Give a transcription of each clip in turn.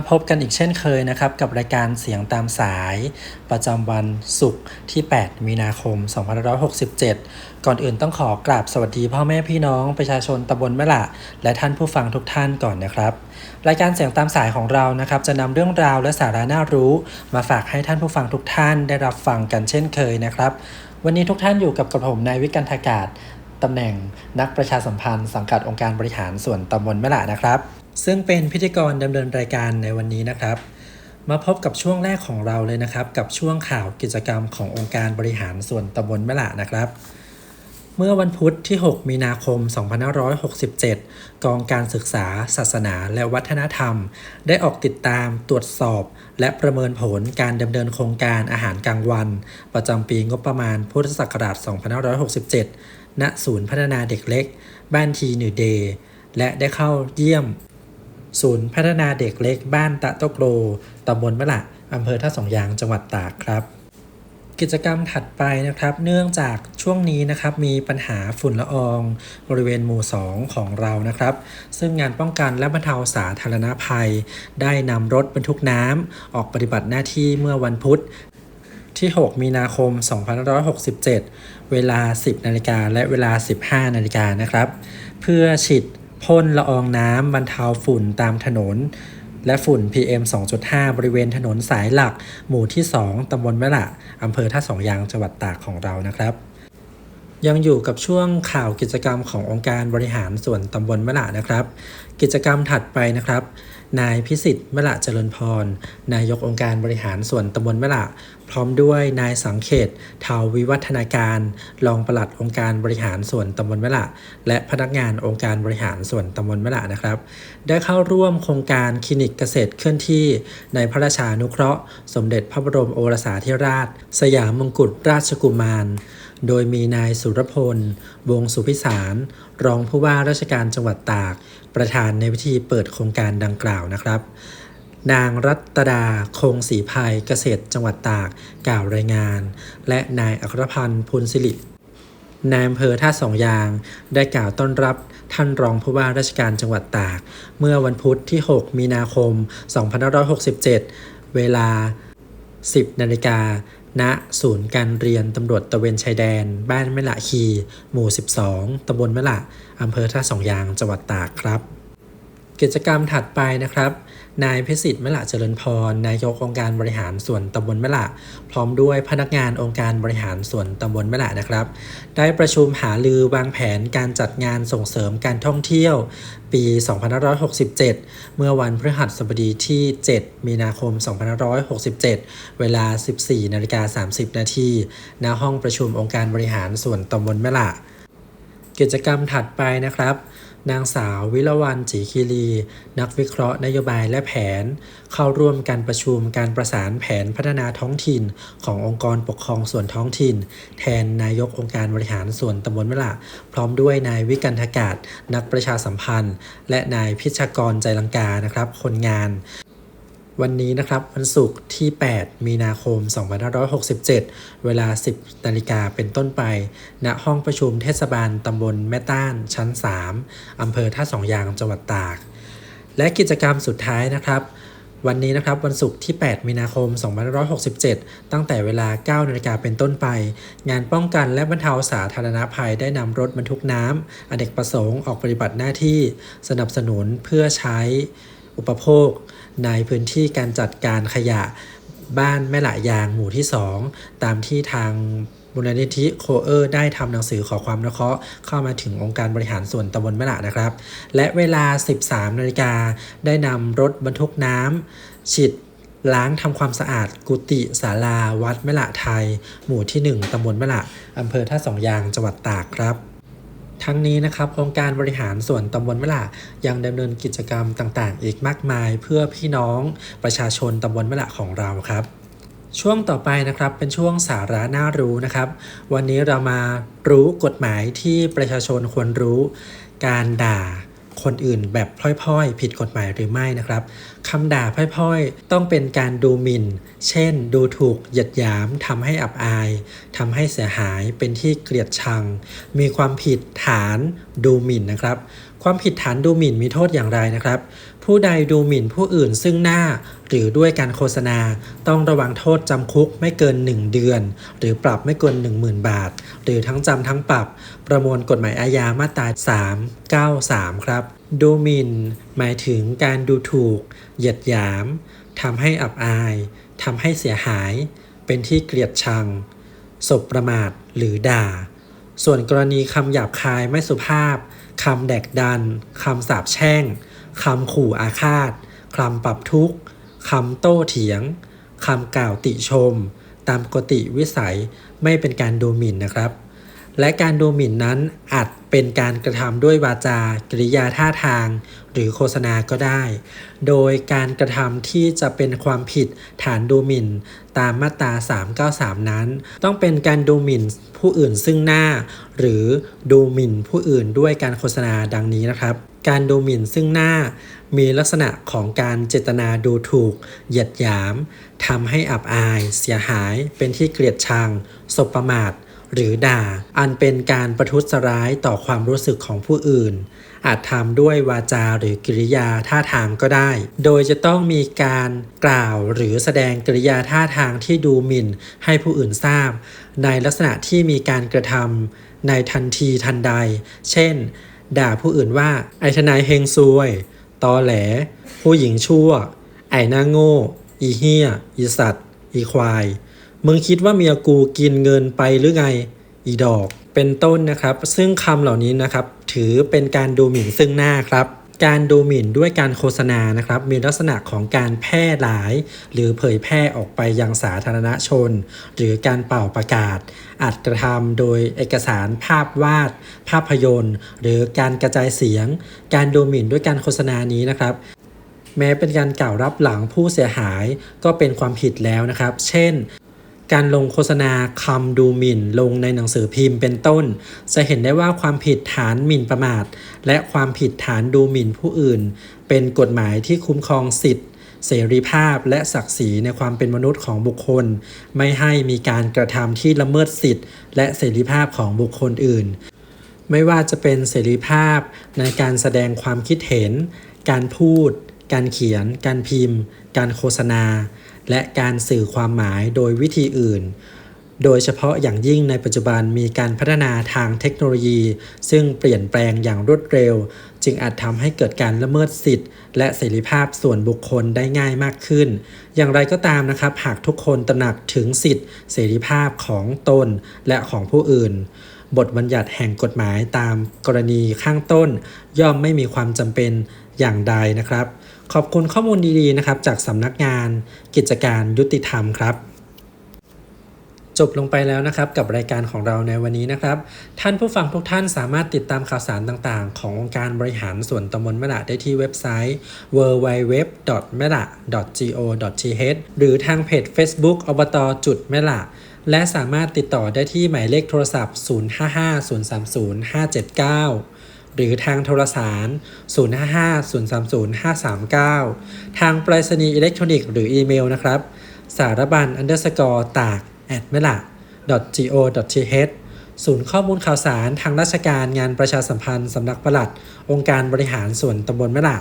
มาพบกันอีกเช่นเคยนะครับ กับรายการเสียงตามสายประจำวันศุกร์ที่ 8 มีนาคม 2567 ก่อนอื่นต้องขอกราบสวัสดีพ่อแม่พี่น้องประชาชนตำบลแม่ละ และท่านผู้ฟังทุกท่านก่อนนะครับ รายการเสียงตามสายของเรานะครับจะนำเรื่องราวและสาระน่ารู้ มาฝากให้ท่านผู้ฟังทุกท่านได้รับฟังกันเช่นเคยนะครับ วันนี้ทุกท่านอยู่กับกระผมนายวิกันทากาศ ตำแหน่งนักประชาสัมพันธ์สังกัดองค์การบริหารส่วนตำบลแม่ละนะครับ ซึ่งเป็นพิธีกรดำเนินรายการในวันนี้นะครับ มาพบกับช่วงแรกของเราเลยนะครับ กับช่วงข่าวกิจกรรมขององค์การบริหารส่วนตำบลแม่ละนะครับเมื่อวันพุธที่ 6 มีนาคม 2567 กองการศึกษา ศาสนา และวัฒนธรรม ได้ออกติดตาม ตรวจสอบ และประเมินผลการดำเนินโครงการอาหารกลางวัน ประจำปีงบประมาณพุทธศักราช 2567 ณศูนย์พัฒนาเด็กเล็ก บ้านทีหนือเดย์และได้เข้าเยี่ยม ศูนย์พัฒนาเด็กเล็ก บ้านตะโตโกรตำบลมะละอำเภอท่าสองยางจังหวัดตากครับ กิจกรรมถัดไปนะครับ เนื่องจากช่วงนี้นะครับมีปัญหาฝุ่นละออง บริเวณหมู่ 2 ของเรานะครับ ซึ่งงานป้องกันและบรรเทาสาธารณภัย ได้นำรถบรรทุกน้ำออกปฏิบัติหน้าที่เมื่อวันพุธที่ 6 มีนาคม 2567 เวลา 10 นาฬิกาและเวลา 15 นาฬิกานะครับ เพื่อฉีดพ่นละอองน้ำบรรเทาฝุ่นตามถนน และฝุ่น PM 2.5 บริเวณถนนสายหลัก หมู่ที่ 2 ตำบลแม่ละอำเภอท่าสองยางจังหวัดตากของเรานะครับ ยังอยู่กับช่วงข่าวกิจกรรมขององค์การบริหารส่วนตำบลมะละนะครับ กิจกรรมถัดไปนะครับ นายพิสิทธิ์มะละเจริญพร นายกองค์การบริหารส่วนตำบลมะละพร้อมด้วยนายสังเขตเทาวิวัฒนาการ รองปลัดองค์การบริหารส่วนตำบลมะละและพนักงานองค์การบริหารส่วนตำบลมะละนะครับ ได้เข้าร่วมโครงการคลินิกเกษตรเคลื่อนที่ ในพระราชานุเคราะห์ สมเด็จพระบรมโอรสาธิราช สยามมงกุฎราชกุมาร โดยมีนายสุรพล วงสุพิสาร รองผู้ว่าราชการจังหวัดตาก ประธานในพิธีเปิดโครงการดังกล่าวนะครับ นางรัตดาคงศรีภัยเกษตรจังหวัดตากกล่าวรายงาน และนายอัครพันธ์พุนศิรินายอำเภอท่าสองยาง ได้กล่าวต้อนรับท่านรองผู้ว่าราชการจังหวัดตาก เมื่อวันพุธที่ 6 มีนาคม 2567 เวลา 10นาฬิกา ณศูนย์การเรียนตำรวจตะเวนชายแดน บ้านแม่ละคี หมู่ 12ตำบลแม่ละอำเภอท่าสองยางจังหวัดตากครับ กิจกรรมถัดไปนะครับ นายพิสิทธิ์มะละเจริญพร นายกองค์การบริหารส่วนตำบลมะละพร้อมด้วยพนักงานองค์การบริหารส่วนตำบลมะละนะครับ ได้ประชุมหารือวางแผนการจัดงานส่งเสริมการท่องเที่ยว ปี 2567 เมื่อวันพฤหัสบดีที่ 7 มีนาคม 2567 เวลา 14นาฬิกา30 นาทีณห้องประชุมองค์การบริหารส่วนตำบลมะละกิจกรรมถัดไปนะครับ นางสาววิลวันจีคีรี นักวิเคราะห์นโยบายและแผน เข้าร่วมการประชุมการประสานแผนพัฒนาท้องถิ่น ขององค์กรปกครองส่วนท้องถิ่น แทนนายกองค์การบริหารส่วนตำบลมะละพร้อมด้วยนายวิกันทกาศ นักประชาสัมพันธ์ และนายพิชกรใจลังกานะครับ คนงาน วันนี้นะครับวันศุกร์ที่ 8 มีนาคม 2567 เวลา 10นาฬิกาเป็นต้นไป ณ ห้องประชุมเทศบาลตำบลแม่ต้านชั้น 3 อำเภอท่าสองยางจังหวัดตาก และกิจกรรมสุดท้ายนะครับวันนี้นะครับวันศุกร์ที่ 8 มีนาคม 2567 ตั้งแต่เวลา 9 นาฬิกาเป็นต้นไป งานป้องกันและบรรเทาสาธารณภัยได้นำรถบรรทุกน้ำอเนกประสงค์ออกปฏิบัติหน้าที่ สนับสนุนเพื่อใช้ อุปโภค ในพื้นที่การจัดการขยะบ้านแม่ละยางหมู่ที่ 2 ตามที่ทางมูลนิธิโคเออร์ได้ทำหนังสือขอความนุเคราะห์เข้ามาถึงองค์การบริหารส่วนตำบลแม่ละนะครับ และเวลา 13นาฬิกาได้นำรถบรรทุกน้ำฉีดล้างทำความสะอาดกุฏิศาลาวัดแม่ละไทย หมู่ที่ 1ตำบลแม่ละอำเภอท่าสองยางจังหวัดตากครับ ทั้งนี้นะครับองค์การบริหารส่วนตำบลมะละยังดำเนินกิจกรรมต่างๆ อีกมากมาย เพื่อพี่น้องประชาชนตำบลมะละของเราครับ ช่วงต่อไปนะครับเป็นช่วงสาระน่ารู้นะครับ วันนี้เรามารู้กฎหมายที่ประชาชนควรรู้ การด่า คนอื่นแบบพล่อยๆ ผิดกฎหมายหรือไม่นะครับคำด่าพล่อยๆ ต้องเป็นการดูหมิ่น เช่น ดูถูกหยัดยามทำให้อับอายทำให้เสียหายเป็นที่เกลียดชัง มีความผิดฐานดูหมิ่นนะครับ ความผิดฐานดูหมิ่นมีโทษอย่างไรนะครับ ผู้ใดดูหมิ่นผู้อื่นซึ่งหน้า หรือด้วยการโฆษณา ต้องระวังโทษจำคุกไม่เกิน 1 เดือน หรือปรับไม่เกิน 10,000 บาท หรือทั้งจำทั้งปรับ ประมวลกฎหมายอาญามาตรา393 ครับ ดูหมิ่น หมายถึงการดูถูก เหยียดหยามทำให้อับอายทำให้เสียหาย เป็นที่เกลียดชังสบประมาทหรือด่า ส่วนกรณีคำหยาบคายไม่สุภาพ คำแดกดัน คำสาปแช่ง คำขู่อาฆาต คำปรับทุกข์ คำโต้เถียง คำกล่าวติชม ตามปกติวิสัยไม่เป็นการดูหมิ่นนะครับ และการดูหมิ่นนั้นอาจ เป็นการกระทำด้วยวาจากริยาท่าทาง หรือโฆษณาก็ได้ โดยการกระทำที่จะเป็นความผิดฐานดูหมิ่น ตามมาตรา 393 นั้น ต้องเป็นการดูหมิ่นผู้อื่นซึ่งหน้า หรือดูหมิ่นผู้อื่นด้วยการโฆษณาดังนี้นะครับ การดูหมิ่นซึ่งหน้า มีลักษณะของการเจตนาดูถูก เหยียดหยามทำให้อับอาย เสียหาย เป็นที่เกลียดชังสบประมาท หรือด่า อันเป็นการประทุษร้ายต่อความรู้สึกของผู้อื่น อาจทำด้วยวาจาหรือกิริยาท่าทางก็ได้ โดยจะต้องมีการกล่าวหรือแสดงกิริยาท่าทางที่ดูหมิ่นให้ผู้อื่นทราบ ในลักษณะที่มีการกระทำในทันทีทันใด เช่น ด่าผู้อื่นว่าไอทนายเฮงซวย ตอแหล ผู้หญิงชั่ว ไอหน้าโง่ อีเฮียอีสัตว์ อีควาย มึงคิดว่าเมียกูกินเงินไปหรือไง อีดอก เป็นต้นนะครับ ซึ่งคำเหล่านี้นะครับ ถือเป็นการดูหมิ่นซึ่งหน้าครับ การดูหมิ่นด้วยการโฆษณานะครับ มีลักษณะของการแพร่หลาย หรือเผยแพร่ออกไปยังสาธารณชน หรือการเป่าประกาศ อาจกระทำโดยเอกสารภาพวาด ภาพยนตร์ หรือการกระจายเสียง การดูหมิ่นด้วยการโฆษณานี้นะครับแม้เป็นการกล่าวรับหลังผู้เสียหายก็เป็นความผิดแล้วนะครับ เช่น การลงโฆษณาคำดูหมิ่น ลงในหนังสือพิมพ์เป็นต้น จะเห็นได้ว่าความผิดฐานหมิ่นประมาท และความผิดฐานดูหมิ่นผู้อื่น เป็นกฎหมายที่คุ้มครองสิทธิเสรีภาพและศักดิ์ศรีในความเป็นมนุษย์ของบุคคล ไม่ให้มีการกระทำที่ละเมิดสิทธิและเสรีภาพของบุคคลอื่น ไม่ว่าจะเป็นเสรีภาพในการแสดงความคิดเห็น การพูด การเขียน การพิมพ์ การโฆษณา และการสื่อความหมายโดยวิธีอื่น โดยเฉพาะอย่างยิ่งในปัจจุบันมีการพัฒนาทางเทคโนโลยี ซึ่งเปลี่ยนแปลงอย่างรวดเร็ว จึงอาจทำให้เกิดการละเมิดสิทธิ์ และเสรีภาพส่วนบุคคลได้ง่ายมากขึ้น อย่างไรก็ตามนะครับ หากทุกคนตระหนักถึงสิทธิเสรีภาพของตนและของผู้อื่นบทบัญญัติแห่งกฎหมายตามกรณีข้างต้น ย่อมไม่มีความจำเป็น อย่างใดนะครับ ขอบคุณข้อมูลดีๆนะครับ จากสำนักงานกิจการยุติธรรมครับจบลงไปแล้วนะครับกับรายการของเราในวันนี้นะครับ ท่านผู้ฟังทุกท่านสามารถติดตามข่าวสารต่างๆ ขององค์การบริหารส่วนตำบลมะละได้ที่เว็บไซต์ www.mela.go.th หรือทางเพจ Facebook อบตจุดแม่ละและสามารถติดต่อได้ที่หมายเลขโทรศัพท์ 055-030-579 หรือทางโทรสาร 055-030-539 ทางไปรษณีย์อิเล็กทรอนิกส์หรืออีเมลนะครับ สารบัญ underscore ตาก at m e l a go.th ศูนย์ข้อมูลข่าวสารทางราชการงานประชาสัมพันธ์สำนักปลัด องค์การบริหารส่วนตำบลมะละ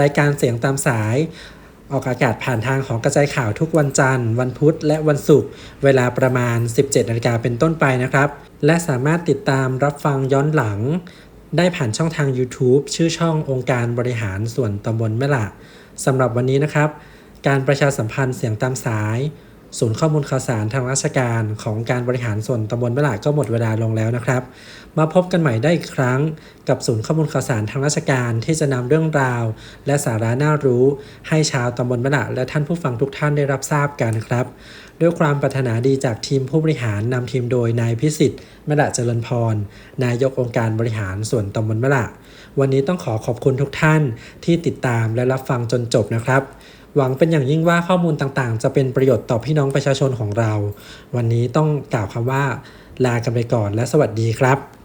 รายการเสียงตามสาย ออกอากาศผ่านทางของกระจายข่าวทุกวันจันทร์ วันพุธ และวันศุกร์เวลาประมาณ 17นาฬิกาเป็นต้นไปนะครับ และสามารถติดตามรับฟังย้อนหลัง ได้ผ่านช่องทาง YouTube ชื่อช่ององค์การบริหารส่วนตำบลแม่ละสำหรับวันนี้นะครับ การประชาสัมพันธ์เสียงตามสาย ศูนย์ข้อมูลข่าวสารทางราชการของการบริหารส่วนตำบลแม่ละก็หมดเวลาลงแล้วนะครับ มาพบกันใหม่ได้อีกครั้ง กับศูนย์ข้อมูลข่าวสารทางราชการที่จะนำเรื่องราว และสาระน่ารู้ ให้ชาวตำบลแม่ละและท่านผู้ฟังทุกท่านได้รับทราบกันครับ ด้วยความปรารถนาดีจากทีมผู้บริหารนำทีมโดยนายพิสิทธิ์มะละเจริญพร นายกองค์การบริหารส่วนตำบลมะละวันนี้ต้องขอขอบคุณทุกท่านที่ติดตามและรับฟังจนจบนะครับ หวังเป็นอย่างยิ่งว่าข้อมูลต่างๆ จะเป็นประโยชน์ต่อพี่น้องประชาชนของเรา วันนี้ต้องกล่าวคำว่า ลากันไปก่อนและสวัสดีครับ